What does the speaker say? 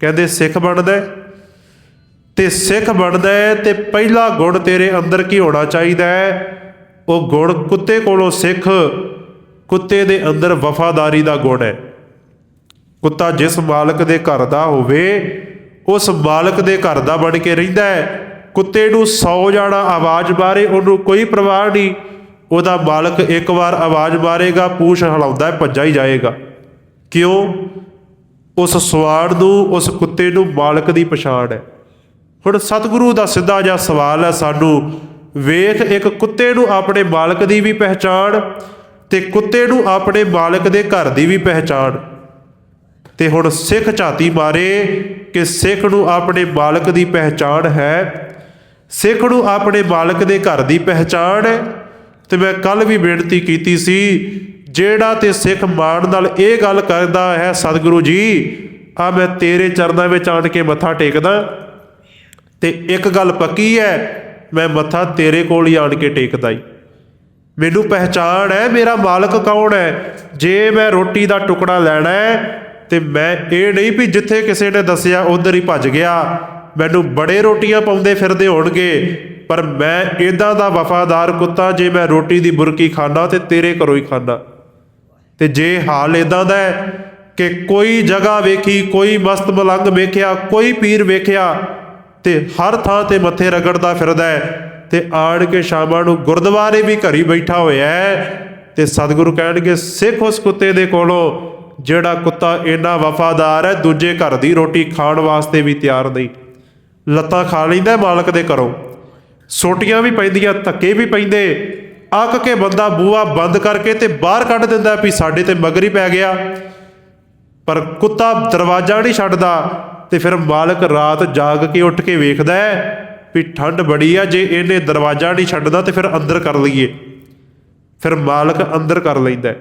ਕਹਿੰਦੇ, ਸਿੱਖ ਬਣਦਾ ਤੇ ਸਿੱਖ ਬਣਦਾ ਤੇ ਪਹਿਲਾ ਗੁਣ ਤੇਰੇ ਅੰਦਰ ਕੀ ਹੋਣਾ ਚਾਹੀਦਾ ਹੈ? ਉਹ ਗੁਣ ਕੁੱਤੇ ਕੋਲੋਂ ਸਿੱਖ, ਕੁੱਤੇ ਦੇ ਅੰਦਰ ਵਫਾਦਾਰੀ ਦਾ ਗੁਣ ਹੈ। ਕੁੱਤਾ ਜਿਸ ਮਾਲਕ ਦੇ ਘਰ ਦਾ ਹੋਵੇ, ਉਸ ਮਾਲਕ ਦੇ ਘਰ ਦਾ ਬਣ ਕੇ ਰਹਿੰਦਾ ਹੈ। ਕੁੱਤੇ ਨੂੰ ਸੌ ਜਾਣਾ ਆਵਾਜ਼ ਮਾਰੇ, ਉਹਨੂੰ ਕੋਈ ਪਰਵਾਹ ਨਹੀਂ। ਉਹਦਾ ਮਾਲਕ ਇੱਕ ਵਾਰ ਆਵਾਜ਼ ਮਾਰੇਗਾ, ਪੂਛ ਹਿਲਾਉਂਦਾ ਭੱਜਾ ਹੀ ਜਾਏਗਾ। ਕਿਉਂ? ਉਸ ਸਵਾਰ ਨੂੰ, ਉਸ ਕੁੱਤੇ ਨੂੰ ਮਾਲਕ ਦੀ ਪਛਾਣ ਹੈ। ਹੁਣ ਸਤਿਗੁਰੂ ਦਾ ਸਿੱਧਾ ਜਿਹਾ ਸਵਾਲ ਹੈ ਸਾਨੂੰ, ਵੇਖ ਇੱਕ ਕੁੱਤੇ ਨੂੰ ਆਪਣੇ ਮਾਲਕ ਦੀ ਵੀ ਪਹਿਚਾਣ ਤੇ ਕੁੱਤੇ ਨੂੰ ਆਪਣੇ ਮਾਲਕ ਦੇ ਘਰ ਦੀ ਵੀ ਪਹਿਚਾਣ ਤੇ ਹੁਣ ਸਿੱਖ ਝਾਤੀ ਮਾਰੇ ਕਿ ਸਿੱਖ ਨੂੰ ਆਪਣੇ ਮਾਲਕ ਦੀ ਪਹਿਚਾਣ ਹੈ। ਸਿੱਖ ਨੂੰ ਆਪਣੇ ਮਾਲਕ ਦੇ ਘਰ ਦੀ ਪਹਿਚਾਣ ਹੈ। ਤੇ ਮੈਂ ਕੱਲ ਵੀ ਬੇਨਤੀ ਕੀਤੀ ਸੀ ਜਿਹੜਾ ਤੇ ਸਿੱਖ ਮਾਣ ਨਾਲ ਇਹ ਗੱਲ ਕਰਦਾ ਹੈ, ਸਤਿਗੁਰੂ ਜੀ, ਆ ਮੈਂ ਤੇਰੇ ਚਰਨਾਂ ਵਿੱਚ ਆਣ ਕੇ ਮੱਥਾ ਟੇਕਦਾ। ਤੇ ਇੱਕ ਗੱਲ ਪੱਕੀ ਹੈ, ਮੈਂ ਮੱਥਾ ਤੇਰੇ ਕੋਲ ਹੀ ਆਣ ਕੇ ਟੇਕਦਾ ਹੀ ਮੈਨੂੰ ਪਹਿਚਾਣ ਹੈ ਮੇਰਾ ਮਾਲਕ ਕੌਣ ਹੈ। ਜੇ ਮੈਂ ਰੋਟੀ ਦਾ ਟੁਕੜਾ ਲੈਣਾ ਹੈ, ਤੇ ਮੈਂ ਇਹ ਨਹੀਂ ਵੀ ਜਿੱਥੇ ਕਿਸੇ ਨੇ ਦੱਸਿਆ ਉਧਰ ਹੀ ਭੱਜ ਗਿਆ। ਮੈਨੂੰ ਬੜੇ ਰੋਟੀਆਂ ਪਾਉਂਦੇ ਫਿਰਦੇ ਹੋਣਗੇ, ਪਰ ਮੈਂ ਇਦਾਂ ਦਾ ਵਫਾਦਾਰ ਕੁੱਤਾ ਜੇ ਮੈਂ ਰੋਟੀ ਦੀ ਬੁਰਕੀ ਖਾਣਾ ਤੇ ਤੇਰੇ ਘਰੋਂ ਹੀ ਖਾਣਾ ਤੇ ਜੇ ਹਾਲ ਇਦਾਂ ਦਾ ਹੈ ਕਿ ਕੋਈ ਜਗ੍ਹਾ ਵੇਖੀ, ਕੋਈ ਮਸਤ ਮਲੰਗ ਵੇਖਿਆ, ਕੋਈ ਪੀਰ ਵੇਖਿਆ ਤੇ ਹਰ ਥਾਂ ਤੇ ਮੱਥੇ ਰਗੜਦਾ ਫਿਰਦਾ ਹੈ ਤੇ ਆਣ ਕੇ ਸ਼ਾਮਾਂ ਨੂੰ ਗੁਰਦੁਆਰੇ ਵੀ ਘਰੀ ਬੈਠਾ ਹੋਇਆ ਹੈ ਤੇ ਸਤਿਗੁਰੂ ਕਹਿਣਗੇ, ਸਿੱਖ ਉਸ ਕੁੱਤੇ ਦੇ ਕੋਲੋਂ ਜਿਹੜਾ ਕੁੱਤਾ ਇੰਨਾ ਵਫਾਦਾਰ ਹੈ, ਦੂਜੇ ਘਰ ਦੀ ਰੋਟੀ ਖਾਣ ਵਾਸਤੇ ਵੀ ਤਿਆਰ ਨਹੀਂ। ਲੱਤਾਂ ਖਾ ਲੈਂਦਾ ਮਾਲਕ ਦੇ ਘਰੋਂ। ਸੋਟੀਆਂ ਵੀ ਪੈਂਦੀਆਂ, ਧੱਕੇ ਵੀ ਪੈਂਦੇ ਅੱਕ ਕੇ ਬੰਦਾ ਬੂਆ ਬੰਦ ਕਰਕੇ ਤੇ ਬਾਹਰ ਕੱਢ ਦਿੰਦਾ ਵੀ ਸਾਡੇ ਤੇ ਮਗਰ ਹੀ ਪੈ ਗਿਆ। ਪਰ ਕੁੱਤਾ ਦਰਵਾਜ਼ਾ ਨਹੀਂ ਛੱਡਦਾ ਤੇ ਫਿਰ ਮਾਲਕ ਰਾਤ ਜਾਗ ਕੇ ਉੱਠ ਕੇ ਵੇਖਦਾ ਹੈ ਵੀ ਠੰਡ ਬੜੀ ਆ, ਜੇ ਇਹਨੇ ਦਰਵਾਜ਼ਾ ਨਹੀਂ ਛੱਡਦਾ ਤੇ ਫਿਰ ਅੰਦਰ ਕਰ ਲਈਏ। ਫਿਰ ਮਾਲਕ ਅੰਦਰ ਕਰ ਲੈਂਦਾ